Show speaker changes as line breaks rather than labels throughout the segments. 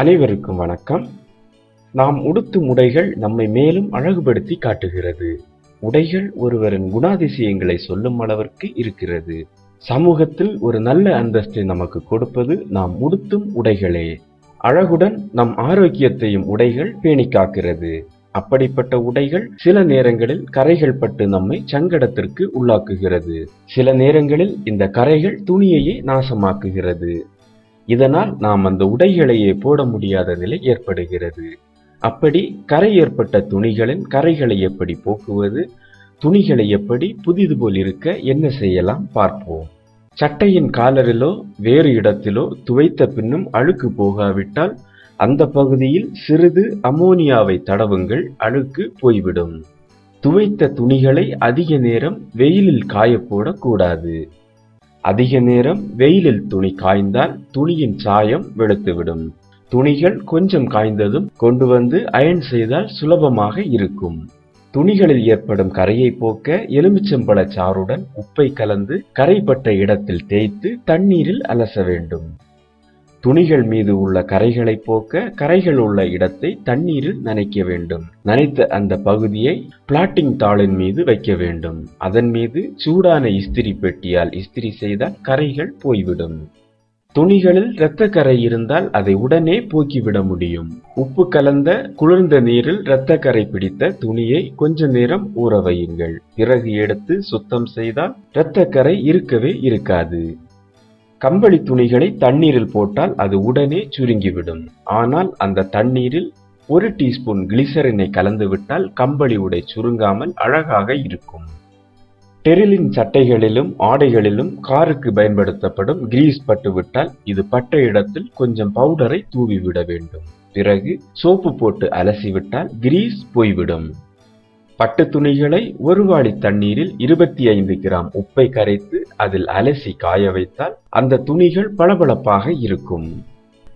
அனைவருக்கும் வணக்கம். நாம் உடுத்தும் உடைகள் நம்மை மேலும் அழகுபடுத்தி காட்டுகிறது. உடைகள் ஒருவரின் குணாதிசயங்களை சொல்லும் அளவிற்கு இருக்கிறது. சமூகத்தில் ஒரு நல்ல அந்தஸ்தை நமக்கு கொடுப்பது நாம் உடுத்தும் உடைகளே. அழகுடன் நம் ஆரோக்கியத்தையும் உடைகள் பேணி காக்கிறது. அப்படிப்பட்ட உடைகள் சில நேரங்களில் கரைகள் பட்டு நம்மை சங்கடத்திற்கு உள்ளாக்குகிறது. சில நேரங்களில் இந்த கரைகள் துணியையே நாசமாக்குகிறது. இதனால் நாம் அந்த உடைகளையே போட முடியாத நிலை ஏற்படுகிறது. அப்படி கரை ஏற்பட்ட துணிகளின் கரைகளை எப்படி போக்குவது துணிகளை எப்படி புதிது போல் இருக்க என்ன செய்யலாம் பார்ப்போம். சட்டையின் காலரிலோ வேறு இடத்திலோ துவைத்த பின்னும் அழுக்கு போகாவிட்டால் அந்த பகுதியில் சிறிது அமோனியாவை தடவுங்கள் அழுக்கு போய்விடும். துவைத்த துணிகளை அதிக நேரம் வெயிலில் காயப்போடக்கூடாது. அதிக நேரம் வெயிலில் துணி காய்ந்தால் துணியின் சாயம் வெளுத்துவிடும். துணிகள் கொஞ்சம் காய்ந்ததும் கொண்டு வந்து அயன் செய்தால் சுலபமாக இருக்கும். துணிகளில் ஏற்படும் கரையை போக்க எலுமிச்சம்பழ சாறுடன் உப்பை கலந்து கரைப்பட்ட இடத்தில் தேய்த்து தண்ணீரில் அலச வேண்டும். துணிகள் மீது உள்ள கரைகளை போக்க கரைகள் உள்ள இடத்தை தண்ணீரில் நனைக்க வேண்டும். நனைத்த அந்த பகுதியை பிளாட்டிங் தாளின் மீது வைக்க வேண்டும். அதன் மீது சூடான இஸ்திரி பெட்டியால் இஸ்திரி செய்தால் கரைகள் போய்விடும். துணிகளில் இரத்த கரை இருந்தால் அதை உடனே போக்கிவிட முடியும். உப்பு கலந்த குளிர்ந்த நீரில் இரத்த கரை பிடித்த துணியை கொஞ்ச நேரம் ஊற வையுங்கள். பிறகு எடுத்து சுத்தம் செய்தால் இரத்த கரை இருக்கவே இருக்காது. கம்பளி துணிகளை தண்ணீரில் போட்டால் அது உடனே சுருங்கிவிடும். ஆனால் அந்த தண்ணீரில் ஒரு டீஸ்பூன் கிளிசரினை கலந்துவிட்டால் கம்பளி உடை சுருங்காமல் அழகாக இருக்கும். டெரிலின் சட்டைகளிலும் ஆடைகளிலும் காருக்கு பயன்படுத்தப்படும் கிரீஸ் பட்டுவிட்டால் இது பட்ட இடத்தில் கொஞ்சம் பவுடரை தூவிவிட வேண்டும். பிறகு சோப்பு போட்டு அலசிவிட்டால் கிரீஸ் போய்விடும். பட்டு துணிகளை ஒரு வாளி தண்ணீரில் இருபத்தி ஐந்து கிராம் உப்பை கரைத்து அதில் அலசி காய வைத்தால் அந்த துணிகள் பளபளப்பாக இருக்கும்.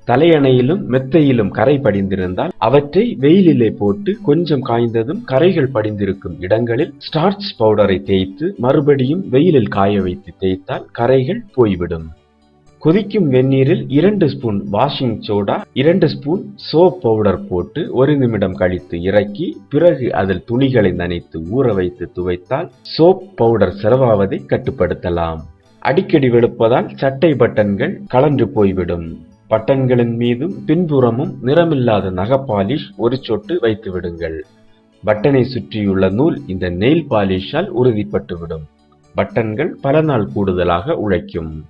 தலையணையிலும் மெத்தையிலும் கரை படிந்திருந்தால் அவற்றை வெயிலிலே போட்டு கொஞ்சம் காய்ந்ததும் கரைகள் படிந்திருக்கும் இடங்களில் ஸ்டார்ச் பவுடரை தேய்த்து மறுபடியும் வெயிலில் காய வைத்து தேய்த்தால் கரைகள் போய்விடும். கொதிக்கும் வெந்நீரில் இரண்டு ஸ்பூன் வாஷிங் சோடா இரண்டு ஸ்பூன் சோப் பவுடர் போட்டு ஒரு நிமிடம் கழித்து இறக்கி பிறகு அதில் துணிகளை நனைத்து ஊற வைத்து துவைத்தால் சோப் பவுடர் செலவாவதை கட்டுப்படுத்தலாம். அடிக்கடி வெளுப்பதால் சட்டை பட்டன்கள் கலன்று போய்விடும். பட்டன்களின் மீதும் பின்புறமும் நிறமில்லாத நகப்பாலிஷ் ஒரு சொட்டு வைத்து விடுங்கள். பட்டனை சுற்றியுள்ள நூல் இந்த நெயில் பாலிஷால் உறுதிப்பட்டுவிடும். பட்டன்கள் பல நாள் கூடுதலாக உழைக்கும்.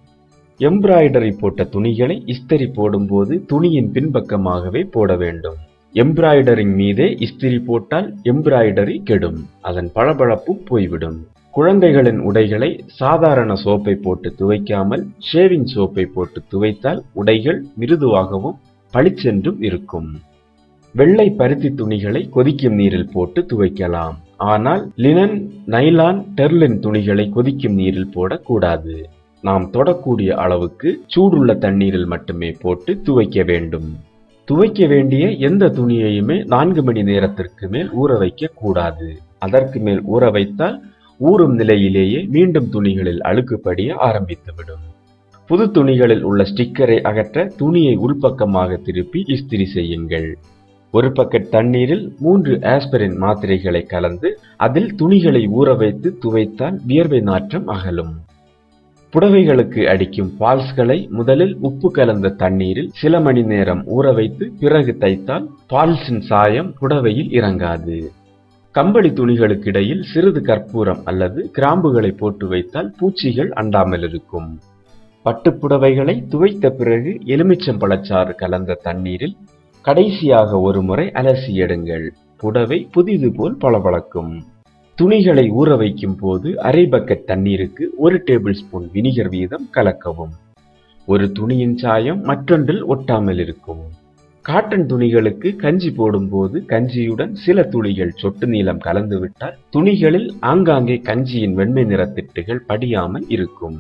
எம்ப்ராய்டரி போட்ட துணிகளை இஸ்திரி போடும்போது துணியின் பின்பக்கமாகவே போட வேண்டும். எம்ப்ராய்டரிங் மீதே இஸ்திரி போட்டால் எம்ப்ராய்டரி கெடும். அதன் பளபளப்பும் போய்விடும். குழந்தைகளின் உடைகளை சாதாரண சோப்பை போட்டு துவைக்காமல் ஷேவிங் சோப்பை போட்டு துவைத்தால் உடைகள் மிருதுவாகவும் பளிச்சென்றும் இருக்கும். வெள்ளை பருத்தி துணிகளை கொதிக்கும் நீரில் போட்டு துவைக்கலாம். ஆனால் லினன் நைலான் டெர்லின் துணிகளை கொதிக்கும் நீரில் போடக்கூடாது. நாம் தொடக்கூடிய அளவுக்கு சூடுள்ள தண்ணீரில் மட்டுமே போட்டு துவைக்க வேண்டும். துவைக்க வேண்டிய எந்த துணியையுமே நான்கு மணி நேரத்திற்கு மேல் ஊற வைக்க கூடாது. அதற்கு மேல் ஊற வைத்தால் ஊறும் நிலையிலேயே மீண்டும் துணிகளில் அழுக்குப்படிய ஆரம்பித்துவிடும். புது துணிகளில் உள்ள ஸ்டிக்கரை அகற்ற துணியை உள்பக்கமாக திருப்பி இஸ்திரி செய்யுங்கள். ஒரு பக்கெட் தண்ணீரில் மூன்று ஆஸ்பரின் மாத்திரைகளை கலந்து அதில் துணிகளை ஊற வைத்து துவைத்தால் வியர்வை நாற்றம் அகலும். புடவைகளுக்கு அடிக்கும் பால்ஸ்களை முதலில் உப்பு கலந்த தண்ணீரில் சில மணி நேரம் ஊற வைத்து பிறகு தைத்தால் பால்ஸின் சாயம் புடவையில் இறங்காது. கம்பளி துணிகளுக்கு இடையில் சிறிது கற்பூரம் அல்லது கிராம்புகளை போட்டு வைத்தால் பூச்சிகள் அண்டாமல் இருக்கும். பட்டுப்புடவைகளை துவைத்த பிறகு எலுமிச்சம்பழச்சாறு கலந்த தண்ணீரில் கடைசியாக ஒரு முறை அலசி எடுங்கள். புடவை புதிது போல் பளபளக்கும். துணிகளை ஊற வைக்கும் போது அரை பக்கெட் தண்ணீருக்கு ஒரு டேபிள் ஸ்பூன் வினிகர் வீதம் கலக்கவும். ஒரு துணியின் சாயம் மற்றொன்றில் ஒட்டாமல் இருக்கும். காட்டன் துணிகளுக்கு கஞ்சி போடும்போது கஞ்சியுடன் சில துளிகள் சொட்டு நீளம் கலந்துவிட்டால் துணிகளில் ஆங்காங்கே கஞ்சியின் வெண்மை நிறத்திட்டுகள் படியாமல் இருக்கும்.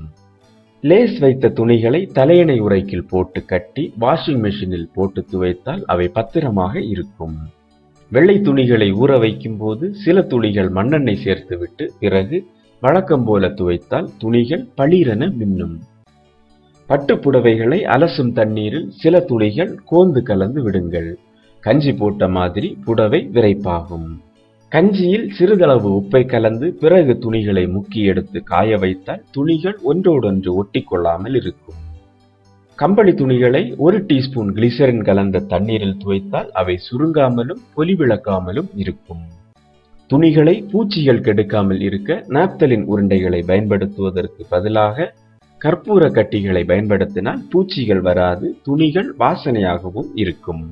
லேஸ் வைத்த துணிகளை தலையணை உரைக்கில் போட்டு கட்டி வாஷிங் மெஷினில் போட்டு துவைத்தால் அவை பத்திரமாக இருக்கும். வெள்ளை துணிகளை ஊற வைக்கும் போது சில துளிகள் மண்ணெண்ணெய் சேர்த்துவிட்டு பிறகு வழக்கம் போல துவைத்தால் துணிகள் பளிரென மின்னும். பட்டுப் புடவைகளை அலசும் தண்ணீரில் சில துளிகள் கோந்து கலந்து விடுங்கள். கஞ்சி போட்ட மாதிரி புடவை விரைப்பாகும். கஞ்சியில் சிறிதளவு உப்பை கலந்து பிறகு துணிகளை முக்கி எடுத்து காய வைத்தால் துணிகள் ஒன்றோடொன்று ஒட்டிக்கொள்ளாமல் இருக்கும். கம்பளி துணிகளை ஒரு டீஸ்பூன் கிளிசரின் கலந்த தண்ணீரில் துவைத்தால் அவை சுருங்காமலும் பொலிவிளக்காமலும் இருக்கும். துணிகளை பூச்சிகள் கெடுக்காமல் இருக்க நாப்தலின் உருண்டைகளை பயன்படுத்துவதற்கு பதிலாக கற்பூர கட்டிகளை பயன்படுத்தினால் பூச்சிகள் வராது துணிகள் வாசனையாகவும் இருக்கும்.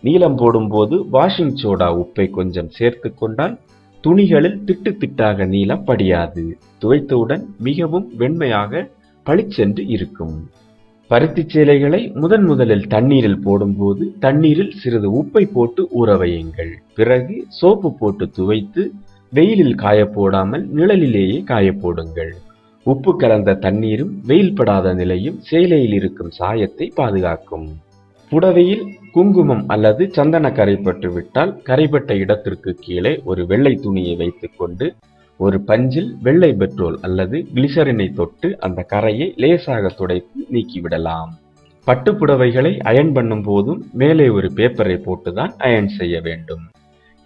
நீளம் போடும்போது வாஷிங் சோடா உப்பை கொஞ்சம் சேர்த்து கொண்டால் துணிகளில் திட்டு திட்டாக நீளம் படியாது. துவைத்தவுடன் மிகவும் வெண்மையாக பளிச்சென்று இருக்கும். பருத்திச் சேலைகளை முதன் முதலில் தண்ணீரில் போடும்போது தண்ணீரில் சிறிது உப்பை போட்டு ஊற வையுங்கள். பிறகு சோப்பு போட்டு துவைத்து வெயிலில் காய போடாமல் நிழலிலேயே காய போடுங்கள். உப்பு கலந்த தண்ணீரும் வெயில் படாத நிலையும் சேலையில் இருக்கும் சாயத்தை பாதுகாக்கும். புடவையில் குங்குமம் அல்லது சந்தன கரைப்பட்டு விட்டால் கரைப்பட்ட இடத்திற்கு கீழே ஒரு வெள்ளை துணியை வைத்துக்கொண்டு ஒரு பஞ்சில் வெள்ளை பெட்ரோல் அல்லது கிளிசரினை தொட்டு அந்த கரையை லேசாக துடைத்து நீக்கிவிடலாம். பட்டுப்புடவைகளை அயன் பண்ணும் போதும் மேலே ஒரு பேப்பரை போட்டுதான் அயன் செய்ய வேண்டும்.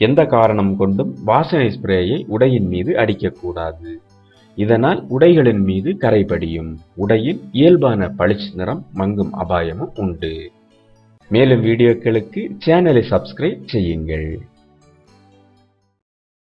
எந்த காரணம் கொண்டும் வாசனை ஸ்ப்ரேயை உடையின் மீது அடிக்கக்கூடாது. இதனால் உடைகளின் மீது கரைபடியும் உடையின் இயல்பான பளிச்சு நிறம் மங்கும் அபாயமும் உண்டு. மேலும் வீடியோக்களுக்கு சேனலை சப்ஸ்கிரைப் செய்யுங்கள்.